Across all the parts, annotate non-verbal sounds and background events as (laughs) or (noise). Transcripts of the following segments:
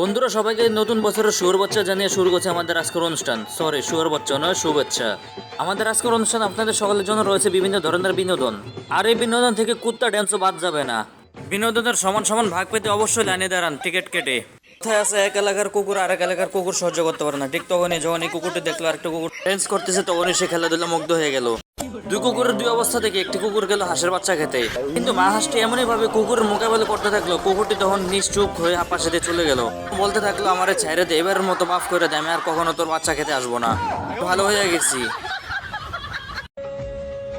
বন্ধুরা, সবাইকে নতুন বছরের শুভেচ্ছা জানিয়ে শুরু করছে আমাদের আজকের অনুষ্ঠান। সরি শুভেচ্ছা নয়, শুভেচ্ছা। আমাদের আজকের অনুষ্ঠান আপনাদের সকলের জন্য রয়েছে বিভিন্ন ধরনের বিনোদন। আর এই বিনোদন থেকে কুত্তা ড্যান্সও বাদ যাবে না। বিনোদনের সমান সমান ভাগ পেতে অবশ্যই লাইনে দাঁড়ান, টিকিট কেটে। কোথায় আছে এক এলাকার কুকুর আর এক এলাকার কুকুর সহ্য করতে পারে না। ঠিক তখনই যখন এই কুকুরটি দেখল আরেকটা কুকুর ড্যান্স করতেছে, তখনই সে খেলাধুলা মুগ্ধ হয়ে গেল। দুই কুকুরের দুই অবস্থা থেকে একটি কুকুর গেল হাঁসের বাচ্চা খেতে। কিন্তু মা হাঁসটি এমনই ভাবে কুকুরের মোকাবেলা করতে থাকল, কুকুরটি তখন নিশ্চুপ হয়ে পাশে দিয়ে চলে গেল। বলতে থাকল, আমার ছাইরে দে, এবারের মতো মাফ করে দে, আমি আর কখনো তোর বাচ্চা খেতে আসব না। ভালো হয়ে গেছি।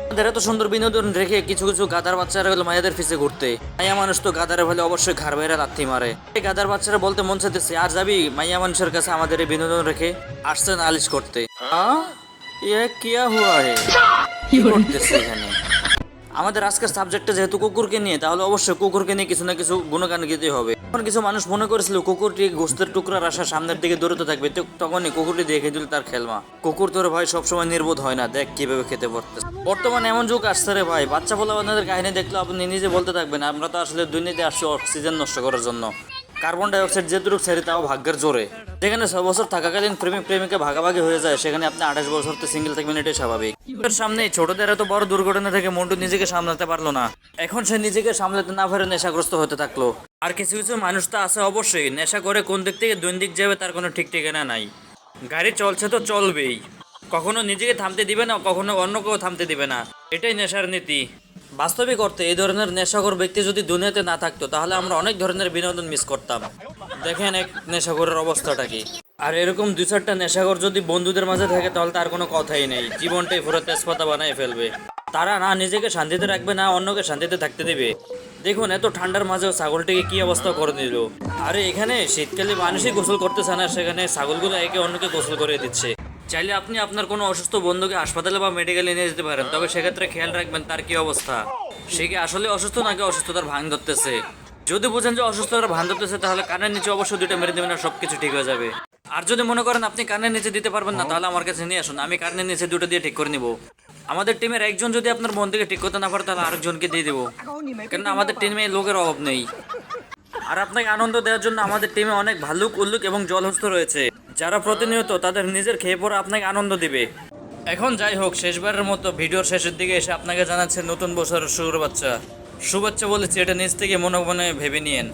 আমাদের এত সুন্দর বিনোদন রেখে কিছু কিছু গাদার বাচ্চারা গেলো মায়েদের পিছে ঘুরতে। মাইয়া মানুষ তো গাদারে হলে অবশ্যই ঘাড় বাইরে লাথি মারে। এই গাদার বাচ্চারা বলতে মন চাইতেছে, আর যাবি? মাইয়া মানুষের কাছে আমাদের এই বিনোদন রেখে আসছে নালিশ করতে। হ্যাঁ ইয়ে কিয়া হুয়া হে? কি করতেছে এখানে? আমাদের আজকের সাবজেক্টটা যেহেতু কুকুরকে নিয়ে তাহলে অবশ্যই কুকুরকে নিয়ে কিছু না কিছু গুণগান গেতে হবে। তখন কিছু মানুষ মনে করেছিল কুকুরটি গোস্তের টুকরার আশা সামনের দিকে দৌড়তে থাকবে তখনই কুকুরটি দেখে দিল তার খেলমা। কুকুর তোর ভাই সবসময় নির্বোধ হয় না দেখ কীভাবে খেতে পড়তেছে বর্তমানে এমন যুগ আসছে রে ভাই বাচ্চা বলে আপনাদের কাহিনী দেখলে আপনি নিজে বলতে থাকবেন আমরা তো আসলে দুর্নীতি আসছি অক্সিজেন নষ্ট করার জন্য। কার্বন ডাইঅক্সাইড যেটুকু ছেড়ে তাও ভাগ্যের জোরে। যেখানে ছ বছর থাকাকালীন প্রেমিক প্রেমিকা ভাগাভাগি হয়ে যায়, সেখানে আপনি আঠাশ বছর তো সিঙ্গেল থাকবেন, এটাই স্বাভাবিক। এর সামনে ছোটদের এত বড় দুর্ঘটনা থেকে মন্টু নিজেকে সামলাতে পারল না। এখন সে নিজেকে সামলাতে না পারে নেশাগ্রস্ত হতে থাকল। আর কিছু কিছু মানুষ তো আছে অবশ্যই, নেশা করে কোন দিক থেকে দুই দিক যাবে তার কোনো ঠিক ঠিকানা নাই। গাড়ি চলছে তো চলবেই। কখনো নিজেকে থামতে দিবে না, কখনো অন্য কেউ থামতে দিবে না। এটাই নেশার নীতি। বাস্তবিক অর্থে এই ধরনের নেশাখোর ব্যক্তি যদি দুনিয়াতে না থাকতো, তাহলে আমরা অনেক ধরনের বিনোদন মিস করতাম। দেখেন এক নেশাখোরের অবস্থাটা কি। আর এরকম দুই চারটা নেশাখোর যদি বন্ধুদের মাঝে থাকে, তাহলে তার কোনো কথাই নেই। জীবনটাই পুরো তেজপাতা বানায় ফেলবে। তারা না নিজেকে শান্তিতে রাখবে, না অন্যকে শান্তিতে থাকতে দেবে। দেখুন, এত ঠান্ডার মাঝেও ছাগলটিকে কি অবস্থা করে দিল আরে এখানে শীতকালে মানুষই গোসল করতেছে না, সেখানে ছাগলগুলো একে অন্যকে গোসল করে দিচ্ছে। চাইলে আপনি আপনার কোনো অসুস্থ বন্ধুকে হাসপাতালে বা মেডিকেলে নিয়ে যেতে পারেন, তবে সেক্ষেত্রে খেয়াল রাখবেন তার কি অবস্থা। সে কি আসলে অসুস্থ নাকি অসুস্থতার ভাঙ ধরতেছে? যদি বোঝেন যে অসুস্থতার ভাঙ ধরতেছে, তাহলে কানের নিচে অবশ্যই দুইটা মেরে দেবেন আর সব কিছু ঠিক হয়ে যাবে। আর যদি মনে করেন আপনি কানের নিচে দিতে পারবেন না, তাহলে আমার কাছে নিয়ে আসুন, আমি কানের নিচে দুটো দিয়ে ঠিক করে নিব। আমাদের টিমের একজন যদি আপনার বন্ধুকে ঠিক করতে না পারে, তাহলে আরেকজনকে দিয়ে দেবো। কেননা আমাদের টিমে লোকের অভাব নেই। আর আপনাকে আনন্দ দেওয়ার জন্য আমাদের টিমে অনেক ভাল্লুক উল্লুক এবং জলহস্ত রয়েছে। যারা প্রতিনিয়ত তাদের নিজের খেয়ে পরে আপনাকে আনন্দ দিবে। এখন যাই হোক, শেষবারের মতো ভিডিওর শেষের দিকে এসে আপনাকে জানাচ্ছে নতুন বছরের শুভেচ্ছা। শুভেচ্ছা বলেছি, এটা নিজ থেকে মনে মনে ভেবে নিয়েন।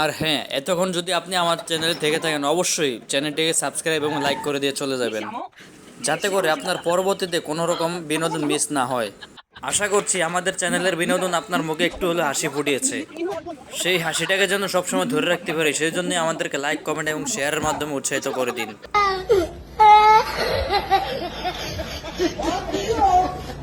আর হ্যাঁ এতক্ষণ যদি আপনি আমার চ্যানেলে থেকে থাকেন, অবশ্যই চ্যানেলটিকে সাবস্ক্রাইব এবং লাইক করে দিয়ে চলে যাবেন। যাতে করে আপনার পরবর্তীতে কোনো রকম বিনোদন মিস না হয়। আশা করছি আমাদের চ্যানেলের বিনোদন আপনার মুখে একটু হলে হাসি ফুটিয়েছে। সেই হাসিটাকে যেন সবসময় ধরে রাখতে পারি, সেই জন্য আমাদেরকে লাইক কমেন্ট এবং শেয়ারের মাধ্যমে উৎসাহিত করে দিন। (laughs)